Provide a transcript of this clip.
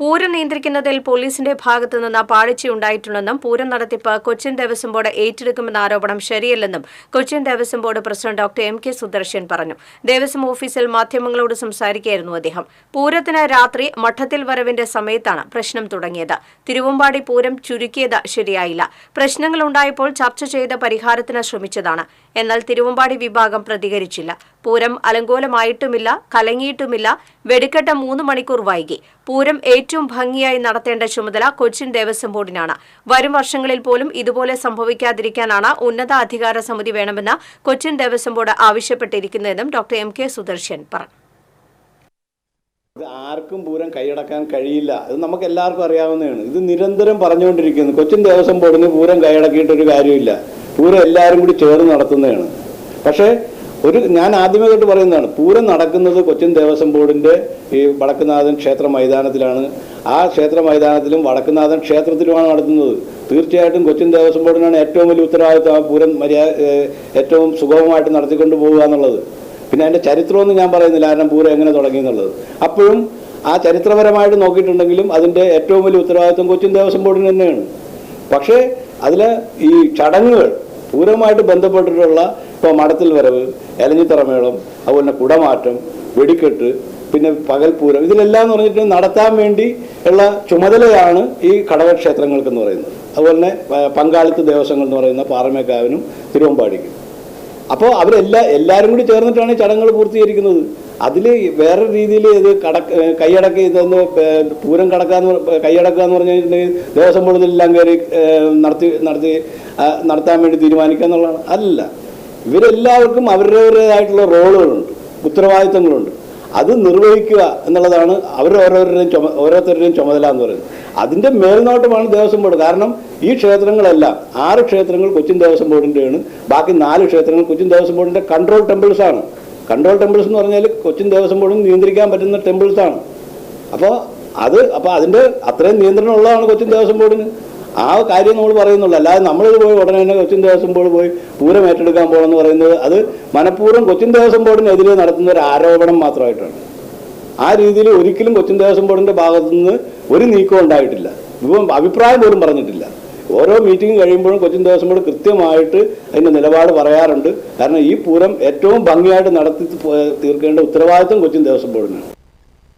പൂരം നിയന്ത്രിക്കുന്നതിൽ പോലീസിന്റെ ഭാഗത്തു നിന്ന് പാളിച്ചയുണ്ടായിട്ടുണ്ടെന്നും പൂരം നടത്തിപ്പ് കൊച്ചിൻ ദേവസ്വം ബോർഡ് ഏറ്റെടുക്കുമെന്ന ആരോപണം ശരിയല്ലെന്നും Cochin Devaswom board president doctor M K Sudarshan പറഞ്ഞു. ദേവസ്വം ഓഫീസിൽ മാധ്യമങ്ങളോട് സംസാരിക്കുകയായിരുന്നു അദ്ദേഹം. പൂരത്തിന് രാത്രി മഠത്തിൽ വരവിന്റെ സമയത്താണ് പ്രശ്നം തുടങ്ങിയത്. തിരുവമ്പാടി പൂരം ചുരുക്കിയത് ശരിയായില്ല. പ്രശ്നങ്ങൾ ഉണ്ടായപ്പോൾ ചർച്ച ചെയ്ത് പരിഹാരത്തിന് ശ്രമിച്ചതാണ്. എന്നാൽ തിരുവമ്പാടി വിഭാഗം പ്രതികരിച്ചില്ല. പൂരം അലങ്കോലമായിട്ടുമില്ല കലങ്ങിയിട്ടുമില്ല. വെടിക്കെട്ട് മൂന്ന് മണിക്കൂർ വൈകി. പൂരം ഏറ്റവും ഭംഗിയായി നടത്തേണ്ട ചുമതല കൊച്ചിൻ ദേവസ്വം ബോർഡിനാണ്. വരും വർഷങ്ങളിൽ പോലും ഇതുപോലെ സംഭവിക്കാതിരിക്കാനാണ് ഉന്നത അധികാര സമിതി വേണമെന്ന് കൊച്ചിൻ ദേവസ്വം ബോർഡ് ആവശ്യപ്പെട്ടിരിക്കുന്നതെന്നും ഡോക്ടർ എം കെ സുദർശൻ പറഞ്ഞു. ആർക്കും പൂരം കൈയടക്കാൻ കഴിയില്ല. അത് നമുക്ക് എല്ലാവർക്കും അറിയാവുന്നതാണ്. ഇത് നിരന്തരം പറഞ്ഞുകൊണ്ടിരിക്കുന്നു. കൊച്ചിൻ ദേവസ്വം ബോർഡിന് പൂരം കൈയടക്കിയിട്ടൊരു കാര്യമില്ല. പൂരം എല്ലാവരും കൂടി ചേർന്ന് നടത്തുന്നതാണ്. പക്ഷേ ഒരു ഞാൻ ആദ്യമേ കേട്ട് പറയുന്നതാണ് പൂരം നടക്കുന്നത് കൊച്ചിൻ ദേവസ്വം ബോർഡിന്റെ ഈ വടക്കുനാഥൻ ക്ഷേത്ര മൈതാനത്തിലാണ്. ആ ക്ഷേത്ര മൈതാനത്തിലും വടക്കുനാഥൻ ക്ഷേത്രത്തിലുമാണ് നടത്തുന്നത്. തീർച്ചയായിട്ടും കൊച്ചിൻ ദേവസ്വം ബോർഡിനാണ് ഏറ്റവും വലിയ ഉത്തരവാദിത്വം ആ പൂരം മര്യാദ ഏറ്റവും സുഗമമായിട്ട് നടത്തിക്കൊണ്ട് പോവുക എന്നുള്ളത്. പിന്നെ അതിന്റെ ചരിത്രമൊന്നും ഞാൻ പറയുന്നില്ല കാരണം പൂരം എങ്ങനെ തുടങ്ങി എന്നുള്ളത്. അപ്പോഴും ആ ചരിത്രപരമായിട്ട് നോക്കിയിട്ടുണ്ടെങ്കിലും അതിന്റെ ഏറ്റവും വലിയ ഉത്തരവാദിത്വം കൊച്ചിൻ ദേവസ്വം ബോർഡിന് തന്നെയാണ്. പക്ഷേ അതിൽ ഈ ചടങ്ങുകൾ പൂരവുമായിട്ട് ബന്ധപ്പെട്ടിട്ടുള്ള ഇപ്പോൾ മടത്തിൽ വരവ് എലഞ്ഞിത്തറമേളം അതുപോലെ തന്നെ കുടമാറ്റം വെടിക്കെട്ട് പിന്നെ പകൽപൂരം ഇതിലെല്ലാം എന്ന് പറഞ്ഞിട്ട് നടത്താൻ വേണ്ടി ഉള്ള ചുമതലയാണ് ഈ ഘടകക്ഷേത്രങ്ങൾക്ക് എന്ന് പറയുന്നത്. അതുപോലെ തന്നെ പങ്കാളിത്ത ദേവസ്വങ്ങൾ എന്ന് പറയുന്ന പാറമേക്കാവിനും തിരുവമ്പാടിക്കും. അപ്പോൾ അവരെല്ലാ എല്ലാവരും കൂടി ചേർന്നിട്ടാണ് ചടങ്ങുകൾ പൂർത്തീകരിക്കുന്നത്. അതിൽ വേറെ രീതിയിൽ ഇത് ഏഹ് കൈയടക്കി ഇതൊന്ന് പൂരം കടക്കാന്ന് കൈയടക്കുക എന്ന് പറഞ്ഞു കഴിഞ്ഞിട്ടുണ്ടെങ്കിൽ ദേവസ്വം ബോർഡിലെല്ലാം കയറി നടത്തി നടത്തി നടത്താൻ വേണ്ടി തീരുമാനിക്കുക എന്നുള്ളതാണ് അല്ല. ഇവരെല്ലാവർക്കും അവരവരുടേതായിട്ടുള്ള റോളുകളുണ്ട് ഉത്തരവാദിത്തങ്ങളുണ്ട്. അത് നിർവഹിക്കുക എന്നുള്ളതാണ് അവർ ഓരോരുത്തരുടെയും ചുമ ഓരോരുത്തരുടെയും ചുമതല എന്ന് പറയുന്നത്. അതിന്റെ മേൽനോട്ടമാണ് ദേവസ്വം ബോർഡ്. കാരണം ഈ ക്ഷേത്രങ്ങളെല്ലാം ആറ് ക്ഷേത്രങ്ങൾ കൊച്ചിൻ ദേവസ്വം ബോർഡിന്റെയാണ് ബാക്കി നാല് ക്ഷേത്രങ്ങൾ കൊച്ചിൻ ദേവസ്വം ബോർഡിന്റെ കൺട്രോൾ ടെമ്പിൾസ് ആണ്. കൺട്രോൾ ടെമ്പിൾസ് എന്ന് പറഞ്ഞാൽ കൊച്ചിൻ ദേവസ്വം ബോർഡിന് നിയന്ത്രിക്കാൻ പറ്റുന്ന ടെമ്പിൾസ് ആണ്. അപ്പോൾ അത് അപ്പോൾ അതിന്റെ അത്രയും നിയന്ത്രണം ഉള്ളതാണ് കൊച്ചിൻ ദേവസ്വം ബോർഡിന്. ആ കാര്യം നമ്മൾ പറയുന്നുള്ളൂ. അല്ലാതെ നമ്മളിത് പോയി ഉടനെ തന്നെ കൊച്ചിൻ ദേവസ്വം ബോർഡ് പോയി പൂരം ഏറ്റെടുക്കാൻ പോകണമെന്ന് പറയുന്നത് അത് മനഃപൂർവം കൊച്ചിൻ ദേവസ്വം ബോർഡിനെതിരെ നടത്തുന്ന ഒരു ആരോപണം മാത്രമായിട്ടാണ്. ആ രീതിയിൽ ഒരിക്കലും കൊച്ചിൻ ദേവസ്വം ബോർഡിന്റെ ഭാഗത്തു നിന്ന് ഒരു നീക്കം ഉണ്ടായിട്ടില്ല. ഇപ്പം അഭിപ്രായം പോലും പറഞ്ഞിട്ടില്ല. ഓരോ മീറ്റിംഗ് കഴിയുമ്പോഴും കൊച്ചിൻ ദേവസ്വം ബോർഡ് കൃത്യമായിട്ട് അതിന്റെ നിലപാട് പറയാറുണ്ട്. കാരണം ഈ പൂരം ഏറ്റവും ഭംഗിയായിട്ട് നടത്തി തീർക്കേണ്ട ഉത്തരവാദിത്വം കൊച്ചിൻ ദേവസ്വം ബോർഡിനാണ്.